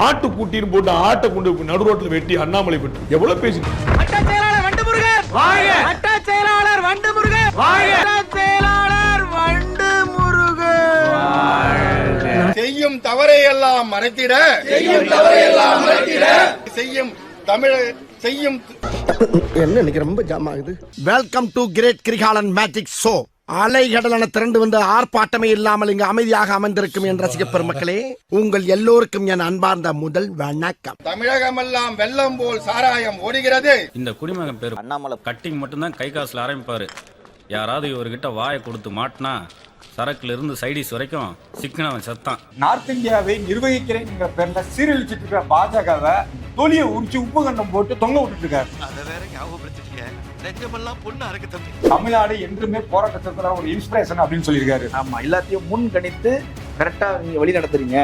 ஆட்டு குட்டின்னு போட்டு ஆட்டை கொண்டு போய் நடு ரோட்ல வெட்டி அண்ணாமலை பெற்று. எவ்வளவு பேசி வட்ட செயலாளர் வண்டு முருகன் வாழ்க வட்ட செயலாளர் வண்டு முருகன் வட்ட செயலாளர் வண்டு முருகன் செய்யும் தவறை எல்லாம் மறைத்திட. செய்யும் தவறை எல்லாம் மறைத்திட. செய்யும் தமிழ் செய்யும் என்ன இன்னைக்கு ரொம்ப ஜாம் ஆகுது? Welcome to great Kirikalan magic show அலைகடலான திரண்டு வந்து ஆர்ப்பாட்டமே இல்லாமல் இங்கு அமைதியாக அமர்ந்திருக்கும் என் ரசிக பெருமக்களே உங்கள் எல்லோருக்கும் என் அன்பார்ந்த முதல் வணக்கம். தமிழகமெல்லாம் வெள்ளம் போல் சாராயம் ஓடுகிறது. இந்த குடிமகன் பேர் அண்ணாமலை. கட்டிங் மட்டும்தான் கை காசுல ஆரம்பிப்பாரு. யாராவது இவர்கிட்ட வாயை கொடுத்து மாட்டினா சரக்குல இருந்து சைடிஸ் வரைக்கும் சிக்கனவன் செத்தான். நார்த் இந்தியாவை நிர்வகிக்கிறேங்கிற பேர்ல சீரழிச்சிட்டு இருக்கிற பாஜகவை தொலியை உரிச்சு உப்பு கண்டம் போட்டு தொங்க விட்டுட்டு இருக்காரு. அத வேற ஞாபகப்படுத்திட்டீங்க நெஞ்சமெல்லாம் பொண்ணு அறக்கு தம்பி. தமிழ்நாடு என்றுமே போராட்டத்திற்கு ஒரு இன்ஸ்பிரேஷன் அப்படின்னு சொல்லியிருக்காரு. ஆமா எல்லாத்தையும் முன் கணித்து கரெக்டா நீங்க வழி நடத்துறீங்க.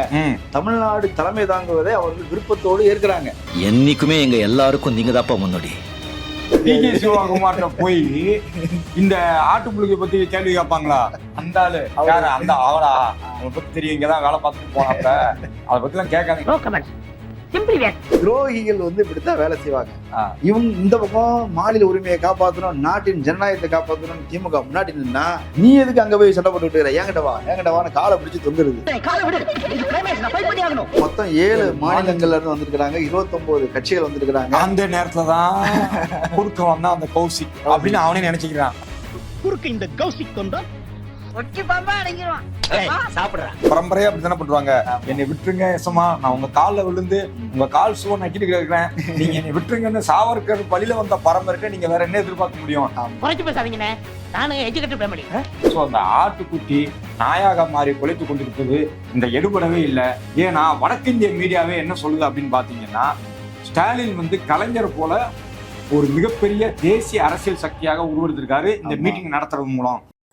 தமிழ்நாடு தலைமை தாங்குவதை அவர்கள் விருப்பத்தோடு ஏற்கிறாங்க. என்னைக்குமே எங்க எல்லாருக்கும் நீங்க தாப்பா முன்னாடி. டிகே சிவகுமார்ட்ட போய் இந்த ஆட்டுப்புழுகை பத்தி கேள்வி கேட்பாங்களா? அந்த ஆளு. யாரு? அந்த அவளா அவனை பத்தி தெரியும் இங்கதான் வேலை பார்த்துட்டு போனப்ப அதை பத்தி எல்லாம் கேட்காதீங்க துரோகிகள் வந்து இப்படித்தான் வேலை செய்வாங்க. இவங்க இந்த பக்கம் மாநில உரிமையை காப்பாற்றணும் நாட்டின் ஜனநாயகத்தை காப்பாற்றணும் திமுக முன்னாடி நின்னா நீ எதுக்கு அங்க போய் சண்டை இருக்கிற? என்கிட்ட வா என்கிட்ட வான்னு காலை பிடிச்சு தொங்குறது. மொத்தம் ஏழு மாநிலங்கள்ல இருந்து வந்திருக்கிறாங்க. இருபத்தொன்பது கட்சிகள் வந்திருக்கிறாங்க. அந்த நேரத்துல தான் குறுக்க வந்தா அந்த கௌசிக் அப்படின்னு அவனே நினைச்சுக்கிறான். குறுக்கு இந்த கௌசிக் கொண்டா பரம்பரையா அப்படி தானே பண்ணுவாங்க என்னை விட்டுருங்க எசமா நான் உங்க கால்ல விழுந்து உங்க கால் சுவ நக்கிட்டு கிடக்குறேன். நீங்க என்னை விட்டுருங்கன்னு சாவர்கர் பழியில வந்த பரம்பரைக்கு நீங்க வேற என்ன எதிர்பார்க்க முடியும்? குறைச்சு பேசாதீங்கண்ணே. நானும் எஜுகேட்டட் ஃபேமிலி ஸோ அந்த ஆட்டுக்குட்டி நாயாக மாறி கொலைத்து கொண்டிருப்பது இந்த எடுபடவே இல்லை. ஏன்னா வடக்கிந்திய மீடியாவே என்ன சொல்லுது அப்படின்னு பார்த்தீங்கன்னா ஸ்டாலின் வந்து கலைஞர் போல ஒரு மிகப்பெரிய தேசிய அரசியல் சக்தியாக உருவெடுத்திருக்காரு இந்த மீட்டிங் நடத்துறது மூலம்.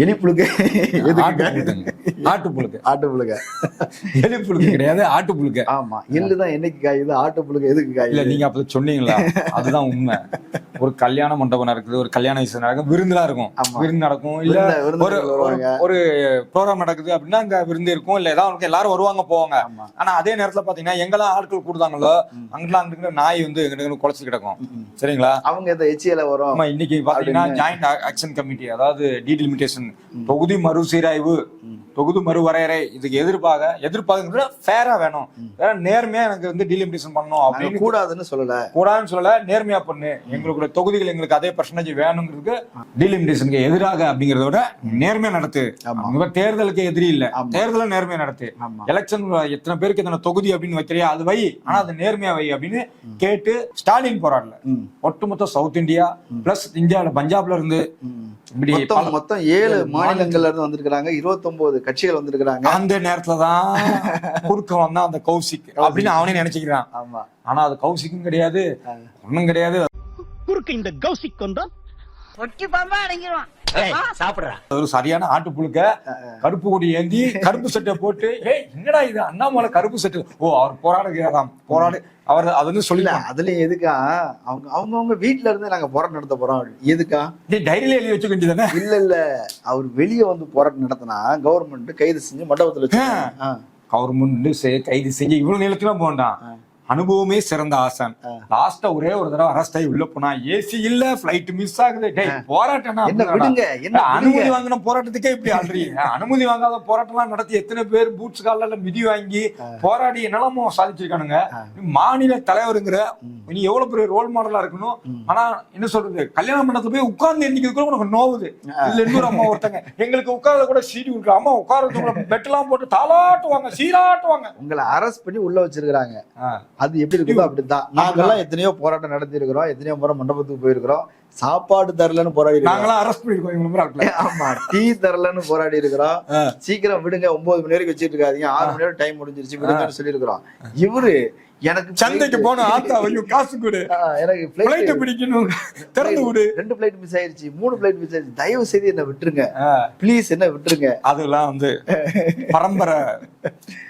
எதுக்கு காயுது? ஆட்டுப்புழுக்க. ஆட்டுப்புழுக்க. எலிப்புழுக்க கிடையாது ஆட்டுப்புழுக்க. ஆமா எள்ளுதான் என்னைக்கு காயுது ஆட்டுப்புழுக்க எதுக்கு இல்ல காயுது நீங்க அப்ப சொன்னீங்களா? அதுதான் உண்மை. ஒரு கல்யாண மண்டபம் நடக்குது ஒரு கல்யாண விஷயம் நடக்கும் விருந்துலாம் இருக்கும். விருந்து நடக்கும் இல்ல ஒரு. ஒரு ப்ரோக்ராம் நடக்குது அப்படின்னா அங்க விருந்து இருக்கும் இல்ல ஏதாவது எல்லாரும் வருவாங்க போவாங்க. ஆனா அதே நேரத்துல பாத்தீங்கன்னா எங்கெல்லாம் ஆட்கள் கூடுதாங்களோ அங்கெல்லாம் அங்கிட்டு நாய் வந்து எங்கிட்ட குலைச்சு கிடக்கும். சரிங்களா? அவங்க எச்சியில வரும். இன்னைக்கு பாத்தீங்கன்னா. ஜாயிண்ட் ஆக்ஷன் கமிட்டி அதாவது டீலிமிட்டேஷன் தொகுதி மறுசீராய்வு. தொகுதி மறுவரையறை இதுக்கு எதிர்ப்பாக எதிர்ப்பாக ஃபேரா வேணும். வேற நேர்மையா எனக்கு வந்து டீலிமிட்டேஷன் பண்ணணும் அப்படின்னு கூடாதுன்னு சொல்லல. கூடாதுன்னு சொல்லல நேர்மையா பண்ணு. எங்களுடைய தொகுதிகள் எங்களுக்கு அதே பர்சன்டேஜ் வேணுங்கிறதுக்கு டீலிமிட்டேஷனுக்கு எதிராக அப்படிங்கறத விட நேர்மையா நடத்து. அவங்க தேர்தலுக்கு எதிரி இல்ல. தேர்தல நேர்மையா நடத்து. எலெக்ஷன் எத்தனை பேருக்கு எத்தனை தொகுதி அப்படின்னு வைக்கிறியா அது வை. ஆனா அது நேர்மையா வை அப்படின்னு கேட்டு ஸ்டாலின் போராடல. ஒட்டுமொத்த சவுத் இந்தியா பிளஸ் இந்தியாவில பஞ்சாப்ல இருந்து மொத்தம் ஏழு மாநிலங்கள்ல இருந்து வந்திருக்கிறாங்க. இருபத்தொன்பது கட்சிகள் வந்திருக்கிறாங்க. அந்த நேரத்துல தான் குறுக்க வந்தா அந்த கௌசிக். அப்படின்னு அவனே நினைச்சுக்கிறான். ஆமா. ஆனா அது கௌசிக்கும் கிடையாது. ஒண்ணும் கிடையாது. குறுக்கு இந்த கௌசிக் பாம்பா அடங்கிடுவான் சாப்பிடுறான் அது ஒரு சரியான ஆட்டுப்புழுக்க கருப்பு கொடி ஏந்தி கருப்பு சட்டை போட்டு ஏய் என்னடா இது? அண்ணாமலை கருப்பு சட்டை. ஓ அவர் போராடுகிறாராம். போராடு அவர் அது வந்து சொல்லல அதுலயும் எதுக்கா? அவங்க அவங்க அவங்க வீட்ல இருந்து நாங்க போராட்டம் நடத்த போறோம். எதுக்கா? நீ டைரியில எழுதி வச்சுக்க வேண்டியதானே இல்ல இல்ல. அவர் வெளியே வந்து போராட்டம் நடத்தினா கவர்மெண்ட் கைது செஞ்சு மண்டபத்துல வச்சு கவர்மெண்ட் கைது செஞ்சு இவ்வளவு நிலத்துல போண்டான் அனுபவமே சிறந்த ஆசான். லாஸ்டா ஒரே ஒரு தடவை அரெஸ்ட் ஆகி உள்ள போனா ஏசி இல்ல பிளைட் மிஸ் ஆகுது. டேய் போராட்டம்னா என்ன அனுமதி. வாங்கின போராட்டத்துக்கே இப்படி ஆள்றீங்க. அனுமதி வாங்காத போராட்டம்லாம் நடத்தி எத்தனை பேர் பூட்ஸ் கால்ல மிதி வாங்கி போராடி என்னெல்லாமோ சாதிச்சிருக்கானுங்க. மாநில தலைவருங்கிற நீ எவ்வளவு பெரிய ரோல் மாடலா இருக்கணும். ஆனா என்ன சொல்றது? கல்யாண மண்டபத்துல போய் உட்கார்ந்து எண்ணிக்கிறதுக்கு உனக்கு நோவுது. இல்ல இன்னொரு அம்மா ஒருத்தங்க. எங்களுக்கு உட்கார்ந்து கூட சீட்டு இருக்கு அம்மா உட்கார்றது பெட் எல்லாம் போட்டு தாளாட்டுவாங்க சீராட்டுவாங்க. உங்களை அரெஸ்ட் பண்ணி உள்ள வச்சிருக்காங்க. அது எப்படி இருக்குதோ அப்படித்தான் நாங்கெல்லாம் எத்தனையோ போராட்டம் நடத்தி இருக்கிறோம் எத்தனையோ முறை மண்டபத்துக்கு போயிருக்கிறோம். சாப்பாடு தரலன்னு போராடி நாங்களாம் அரெஸ்ட் பண்ணிருக்கோம். ஆமா டீ தரலன்னு போராடி இருக்கிறோம். சீக்கிரம் விடுங்க ஒன்பது மணி வரைக்கும் வச்சிட்டு இருக்காதீங்க. ஆறு மணி நேரம் டைம் முடிஞ்சிருச்சு விடுங்கன்னு சொல்லியிருக்கிறோம். இவரு எனக்கு சந்தைக்கு போன ஆத்தா ஐயோ காசு கொடு. எனக்கு பிளைட் flight- பிடிக்கணும். திறந்து விடு. ரெண்டு பிளைட் மிஸ் ஆயிருச்சு மூணு பிளைட் மிஸ் ஆயிருச்சு. தயவு செய்து என்ன விட்டுருங்க. ப்ளீஸ் என்ன விட்டுருங்க. அதெல்லாம் வந்து பரம்பரை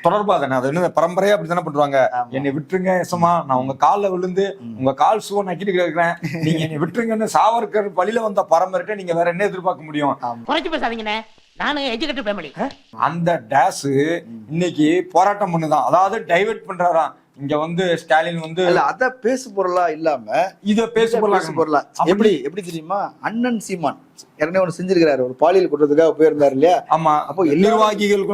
தொடர்பா தானே? அது என்ன பரம்பரையா அப்படி தானே பண்றாங்க என்னை விட்டுருங்க எசமா நான் உங்க கால்ல விழுந்து உங்க கால் சுவ நக்கிட்டு கிடக்குறேன். நீங்க என்னை விட்டுருங்கன்னு சாவர்கர் வழியில வந்த பரம்பரைட்ட நீங்க வேற என்ன எதிர்பார்க்க முடியும்? குறைச்சு பேசாதீங்கண்ணே. அந்த டேஸ் இன்னைக்கு போராட்டம் பண்ணுதான். அதாவது டைவர்ட் பண்றாராம். இங்க வந்து ஸ்டாலின் வந்து இல்ல அத பேசு பொருளா இல்லாம இத பேச பேசு பொருளா. எப்படி எப்படி தெரியுமா? அண்ணன் சீமான். ஏற்கனவே ஒண்ணு செஞ்சிருக்கிறாரு. ஒரு பாலியல் குற்றத்துக்காக போயிருந்தாரு இல்லையா? ஆமா. அப்போ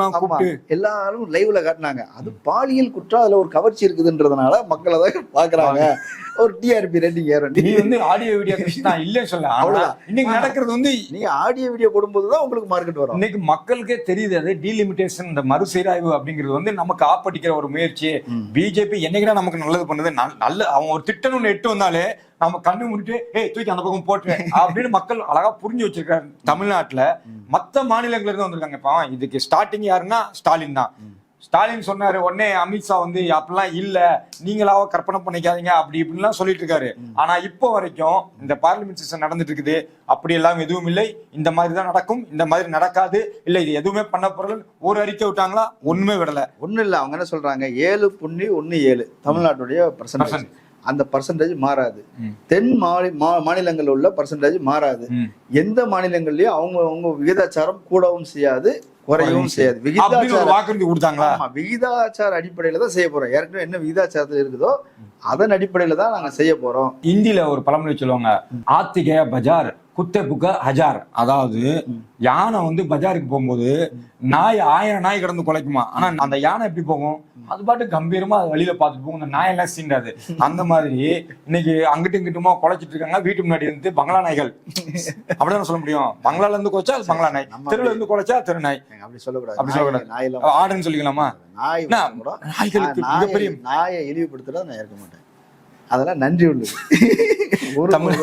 ஆமா, கூப்பிட்டு. எல்லாரும் லைவ்ல காட்டினாங்க. அது பாலியல் குற்றம் அதுல ஒரு கவர்ச்சி இருக்குதுன்றதுனால மக்கள் அதை பாக்குறாங்க. ஒரு டிஆர்பி ரேட்டிங் ஏறும் நீ வந்து ஆடியோ வீடியோ கிருஷ்ணா இல்லைன்னு சொல்ல ஆனா அவ்வளவுதான். இன்னைக்கு நடக்கிறது வந்து நீங்க ஆடியோ வீடியோ போடும்போது தான் உங்களுக்கு மார்க்கெட் வரும். இன்னைக்கு மக்களுக்கே தெரியுது அது டீலிமிட்டேஷன் இந்த மறுசீராய்வு அப்படிங்கிறது வந்து நமக்கு ஆப்படிக்கிற ஒரு முயற்சி. பிஜேபி என்னைக்குடா நமக்கு நல்லது பண்ணுது? நல்- நல்ல அவன் ஒரு திட்டம் ஒண்ணு எட்டு வந்தாலே நம்ம கண்ணு மூடிட்டு ஏய் தூக்கி அந்த பக்கம் போட்டு அப்படின்னு மக்கள் அழகா புரிஞ்சு வச்சிருக்காரு தமிழ்நாட்டுல. மத்த மாநிலங்கள்ல இருந்து வந்திருக்காங்க. இப்போ இதுக்கு ஸ்டார்டிங் யாருன்னா ஸ்டாலின் தான். ஸ்டாலின் சொன்னாரு உடனே அமித்ஷா வந்து அப்படிலாம் இல்ல. நீங்களாவ கற்பனை பண்ணிக்காதீங்க. அப்படி இப்படிலாம் சொல்லிட்டு இருக்காரு ஆனா இப்போ வரைக்கும் இந்த பார்லிமெண்ட் செஷன் நடந்துட்டு இருக்குது அப்படி எல்லாம் எதுவும் இல்லை. இந்த மாதிரி தான் நடக்கும். இந்த மாதிரி நடக்காது. இல்ல இது எதுவுமே பண்ண போறது ஒரு அறிக்கை விட்டாங்களா? ஒண்ணுமே விடல. ஒண்ணும் இல்ல. அவங்க என்ன சொல்றாங்க? ஏழு புள்ளி ஒண்ணு ஏழு தமிழ்நாட்டுடைய பர்சன்டேஜ். அந்த பர்சன்டேஜ் மாறாது. தென் மாநிலங்கள்ல உள்ள பர்சன்டேஜ் மாறாது. எந்த மாநிலங்கள்லயும் அவங்க அவங்க விகிதாச்சாரம் கூடவும் செய்யாது. குறையவும் செய்யாது. விகிதாச்சாரம் வாக்குறுதி கொடுத்தாங்களா? விகிதாச்சார அடிப்படையில தான் செய்ய போறோம். ஏற்கனவே என்ன விகிதாச்சாரத்தில் இருக்குதோ அதன் அடிப்படையில தான் நாங்க செய்ய போறோம். இந்தியில ஒரு பழமொழி சொல்லுவாங்க ஆத்திகே பஜார். குத்தே புக்க ஹஜார். அதாவது யானை வந்து பஜாருக்கு போகும்போது நாய் ஆயிரம் நாய் கிடந்து குலைக்குமா? ஆனா அந்த யானை எப்படி போகும்? அது பாட்டு கம்பீரமா அது வழியில பார்த்துட்டு போகும். அந்த நாயெல்லாம் சீண்டாது அந்த மாதிரி இன்னைக்கு அங்கிட்டும் இங்கிட்டுமா குலைச்சிட்டு இருக்காங்க. வீட்டு முன்னாடி இருந்து பங்களா நாய்கள். அப்படிதான் சொல்ல முடியும். பங்களால இருந்து குலைச்சா அது பங்களா நாய். தெருல இருந்து குலைச்சா தெரு நாய். அப்படி சொல்லக்கூடாது. அப்படி சொல்லக்கூடாது. ஆடுன்னு சொல்லிக்கலாமா? நாய் நாய்களுக்கு நாயை- மிகப்பெரிய நாயை இழிவுபடுத்துறத நான் ஏற்க மாட்டேன். அதெல்லாம் நன்றி உள்ளது. ஒரு தமிழ்.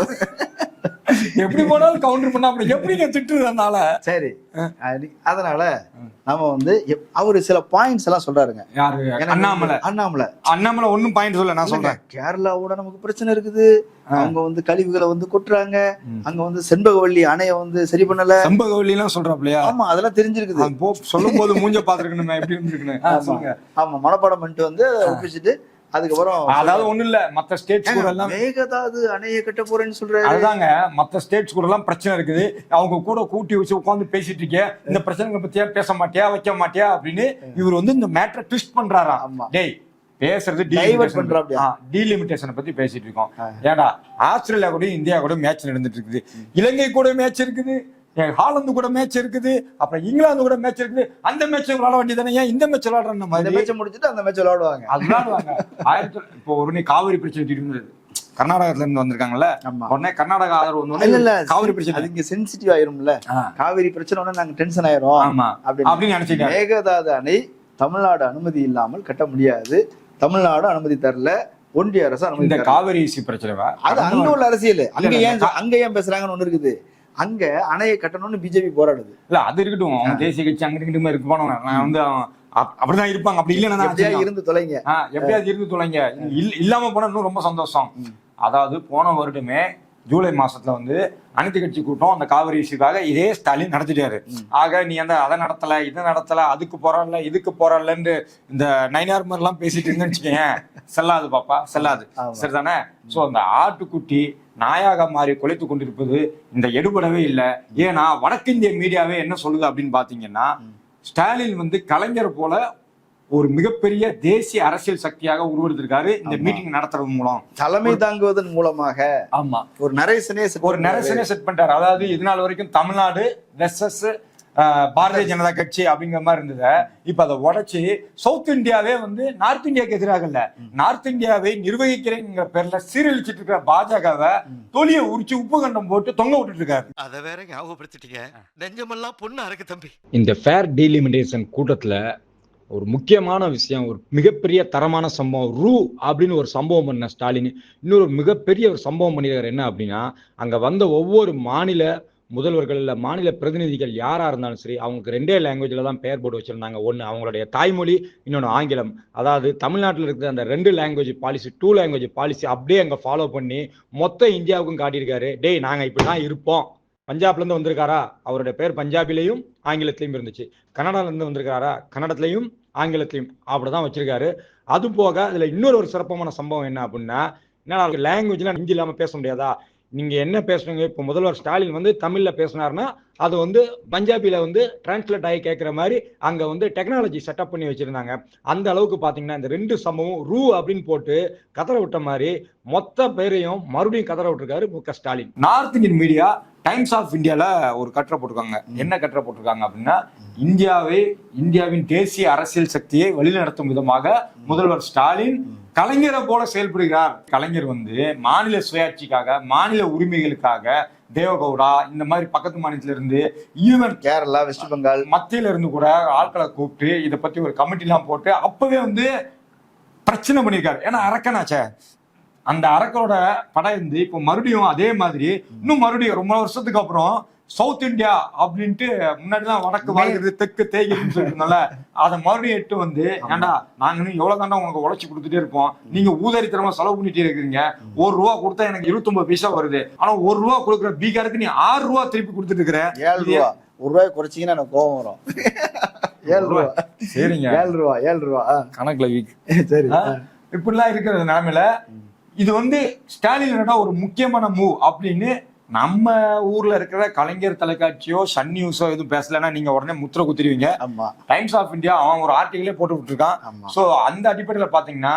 எப்படி போனாலும் கவுண்டர் பண்ணா அப்படி எப்படிங்க திட்டுறதுனால சரி. அது- அதனால நம்ம வந்து அவரு சில பாயிண்ட்ஸ் எல்லாம் சொல்றாருங்க. அண்ணாமலை. அண்ணாமலை. அண்ணாமலை ஒண்ணும் பாயிண்ட் சொல்ல நான் சொல்றேன். கேரளாவோட நமக்கு பிரச்சனை இருக்குது. அவங்க வந்து கழிவுகளை வந்து கொட்டுறாங்க. அங்க வந்து செண்பகவல்லி அணைய வந்து சரி பண்ணல. செம்பகவல்லி எல்லாம் சொல்றாப்லையா? ஆமா அதெல்லாம் தெரிஞ்சிருக்குது. சொல்லும் போது மூஞ்ச பாத்துருக்கணுமே எப்படி இருந்திருக்கணும் ஆ, ஆமா. மனப்பாடம் பண்ணிட்டு வந்து ஒப்பிச்சுட்டு அதுக்கப்புறம் அதாவது ஒண்ணும் இல்ல மத்த ஸ்டேட்ஸ் கூட எல்லாம் மேகதாது அணைய கட்ட போறேன்னு சொல்றாரு. அதுதாங்க மத்த ஸ்டேட்ஸ் கூட எல்லாம் பிரச்சனை இருக்குது. அவங்க கூட கூட்டி வச்சு உட்கார்ந்து பேசிட்டு இருக்கே இந்த பிரச்சனைகளை பத்தியா பேச மாட்டியா வைக்க மாட்டியா அப்படின்னு இவர் வந்து இந்த மேட்டரை ட்விஸ்ட் பண்றாராம். ஆமா. டேய் பேசுறது? டீலிமிட்டேஷனை பத்தி பேசிட்டு இருக்கோம். ஏடா ஆஸ்திரேலியா கூட இந்தியா கூட மேட்ச் நடந்துட்டு இருக்குது. இலங்கை கூட மேட்ச் இருக்குது. ஹாலந்து கூட மேட்ச் இருக்குது அப்புறம் இங்கிலாந்து கூட மேட்ச் இருக்குது. அந்த மேட்ச் விளையாட வேண்டியதானே ஏன் இந்த மேட்ச் விளையாடுற இந்த மாதிரி மேட்சை முடிச்சுட்டு அந்த மேட்ச் விளையாடுவாங்க அது விளையாடுவாங்க ஆயிரத்தி இப்போ ஒரு நீ காவிரி பிரச்சனை இருந்தது. கர்நாடகத்துல இருந்து வந்திருக்காங்கல்ல. உடனே கர்நாடகா ஆதரவு இல்ல இல்ல காவிரி பிரச்சனை. அது இங்க சென்சிட்டிவ் ஆயிரும்ல. காவிரி பிரச்சனை உடனே நாங்க டென்ஷன் ஆயிரும் ஆமா. அப்படின்னு. நினைச்சீங்க மேகதாது அணை தமிழ்நாடு அனுமதி இல்லாமல் கட்ட முடியாது. தமிழ்நாடு அனுமதி தரல. ஒன்றிய அரசு அனுமதி இந்த காவிரி பிரச்சனை அது அங்க உள்ள அரசியல். அங்க ஏன் அங்க ஏன் பேசுறாங்கன்னு ஒண்ணு இருக்குது. அங்க அணையை கட்டணும்னு பிஜேபி போராடுது. இல்ல அது இருக்கட்டும். அவங்க தேசிய கட்சி அங்கிட்டு இங்கிட்டுமா இருக்கு. போனவங்க நான் வந்து அவன் அப்- அப்படிதான் இருப்பாங்க. அப்படி இல்லைன்னா இருந்து தொலைங்க. எப்படியாவது இருந்து தொலைங்க. இல்ல- இல்லாம போனா இன்னும் ரொம்ப சந்தோஷம். அதாவது போன வருடமே ஜூலை மாசத்துல வந்து அனைத்து கட்சி கூட்டம் அந்த காவிரி இஷ்யூக்காக இதே ஸ்டாலின் நடத்திட்டாரு. ஆக நீ அந்த அதை நடத்தல இதை நடத்தல அதுக்கு போறான்ல இதுக்கு போறான்லன்னு இந்த நைனார் மாதிரி எல்லாம் பேசிட்டு இருந்தேன்னு வச்சுக்கேன் செல்லாது பாப்பா செல்லாது. சரிதானே? சோ அந்த ஆட்டுக்குட்டி நாயாக மாறி குலைத்து கொண்டிருப்பது இந்த எடுபடவே இல்லை. ஏன்னா வடக்கிந்திய மீடியாவே என்ன சொல்லுது அப்படின்னு பாத்தீங்கன்னா ஸ்டாலின் வந்து கலைஞர் போல ஒரு மிகப்பெரிய தேசிய அரசியல் சக்தியாக உருவெடுத்திருக்காரு இந்த மீட்டிங் நடத்துறது மூலம். தலைமை தாங்குவதன் மூலமாக ஆமா. ஒரு நரேசனே ஒரு பண்றாரு. நரசனே செட் பண்ணிட்டாரு. அதாவது இது நாள் வரைக்கும் தமிழ்நாடு வெர்சஸ் பாரதிய ஜனதா கட்சி அப்படிங்கிற மாதிரி இருந்தது இப்ப அதை உடைச்சு சவுத் இந்தியாவே வந்து நார்த் இந்தியாவுக்கு எதிராக இல்ல. நார்த் இந்தியாவை நிர்வகிக்கிறேங்கிற பேர்ல சீரழிச்சிட்டு இருக்கிற பாஜகவை தொலியை உரிச்சு உப்பு கண்டம் போட்டு தொங்க விட்டுட்டு இருக்காரு. அத வேற ஞாபகப்படுத்திட்டீங்க. நெஞ்சமெல்லாம் பொண்ணு அறக்கு தம்பி. இந்த ஃபேர் டீலிமிட்டேஷன் கூட்டத்தில் ஒரு முக்கியமான விஷயம் ஒரு மிகப்பெரிய தரமான சம்பவம் ரூ அப்படின்னு ஒரு சம்பவம் பண்ண ஸ்டாலின். இன்னொரு மிகப்பெரிய ஒரு சம்பவம் பண்ணியிருக்காரு என்ன அப்படின்னா அங்கே வந்த ஒவ்வொரு மாநில முதல்வர்கள் இல்லை மாநில பிரதிநிதிகள் யாராக இருந்தாலும் சரி அவங்களுக்கு ரெண்டே லாங்குவேஜில் தான் பெயர் போட்டு வச்சுருந்தாங்க. ஒன்று அவங்களுடைய தாய்மொழி இன்னொன்று ஆங்கிலம். அதாவது தமிழ்நாட்டில் இருக்கிற அந்த ரெண்டு language policy two language policy அப்படியே அங்கே ஃபாலோ பண்ணி மொத்த இந்தியாவுக்கும் காட்டியிருக்காரு. டேய் நாங்கள் இப்படி தான் இருப்போம் பஞ்சாப்லேருந்து வந்திருக்காரா? அவருடைய பேர் பஞ்சாபிலையும் ஆங்கிலத்திலையும் இருந்துச்சு. கன்னடாலேருந்து வந்திருக்காரா? கன்னடத்துலையும் ஆங்கிலத்திலையும் அப்படி தான் வச்சுருக்காரு. அது போக அதில் இன்னொரு ஒரு சிறப்பமான சம்பவம் என்ன அப்படின்னா என்ன லாங்குவேஜ்லாம் இங்கே இல்லாமல் பேச முடியாதா? நீங்க என்ன பேசுறீங்க? இப்போ முதல்வர் ஸ்டாலின் வந்து தமிழ்ல பேசினாருன்னா அது வந்து பஞ்சாபில வந்து டிரான்ஸ்லேட் ஆகி கேட்குற மாதிரி அங்க வந்து டெக்னாலஜி செட்டப் பண்ணி வச்சிருந்தாங்க. அந்த அளவுக்கு பாத்தீங்கன்னா இந்த ரெண்டு சம்பவம் ரூ அப்படின்னு போட்டு கதற விட்ட மாதிரி மொத்த பேரையும் மறுபடியும் கதற விட்டுருக்காரு Mu Ka Stalin. North Indian media Times of இந்தியால ஒரு கட்டுரை போட்டிருக்காங்க. என்ன கட்டுரை போட்டிருக்காங்க அப்படின்னா இந்தியாவை இந்தியாவின் தேசிய அரசியல் சக்தியை வழிநடத்தும் விதமாக முதல்வர் ஸ்டாலின் கலைஞரை போல செயல்படுகிறார். கலைஞர் வந்து மாநில சுயாட்சிக்காக மாநில உரிமைகளுக்காக தேவகவுடா இந்த மாதிரி பக்கத்து மாநிலத்துல இருந்து ஈவன் கேரளா வெஸ்ட் பெங்கால் மத்தியில இருந்து கூட ஆட்களை கூப்பிட்டு இதை பத்தி ஒரு கமிட்டி எல்லாம் போட்டு அப்பவே வந்து பிரச்சனை பண்ணியிருக்காரு. ஏன்னா அரக்கனாச்சே. அந்த அரக்கரோட படம் இருந்து இப்போ மறுபடியும் அதே மாதிரி இன்னும் மறுபடியும் ரொம்ப வருஷத்துக்கு அப்புறம் சவுத் இந்தியா அப்படின்ட்டு முன்னாடி தான் வடக்கு வாழ்கிறது தெற்கு தேய்கிறதுன்னு சொல்லிருந்தோம்ல அதை மறுபடியும் எட்டு வந்து ஏண்டா நாங்க இன்னும் எவ்வளவு தாண்டா உங்களுக்கு உழைச்சி கொடுத்துட்டே இருப்போம். நீங்க ஊதாரித்தனமா செலவு பண்ணிட்டே இருக்கிறீங்க. ஒரு ரூபா கொடுத்தா எனக்கு இருபத்தொன்பது பைசா வருது. ஆனா ஒரு ரூபா கொடுக்குற பீகாருக்கு நீ ஆறு ரூபா திருப்பி கொடுத்துட்டு இருக்கிற? ஏழு ரூபா. ஒரு ரூபாய் குறைச்சிங்கன்னா எனக்கு கோபம் வரும். ஏழு ரூபா. சரிங்க. ஏழு ரூபா ஏழு ரூபா. கணக்குல வீக். சரி. இப்படிலாம் இருக்கிற நிலைமையில இது வந்து ஸ்டாலின் ஒரு முக்கியமான மூவ் அப்படின்னு நம்ம ஊர்ல இருக்கிற கலைஞர் தொலைக்காட்சியோ சன் நியூஸோ எதுவும் பேசலைன்னா நீங்க உடனே முத்திர குத்திடுவீங்க டைம்ஸ் ஆஃப் இந்தியா அவன் ஒரு ஆர்டிகளே போட்டு விட்டுருக்கான். சோ அந்த அடிப்படையில பாத்தீங்கன்னா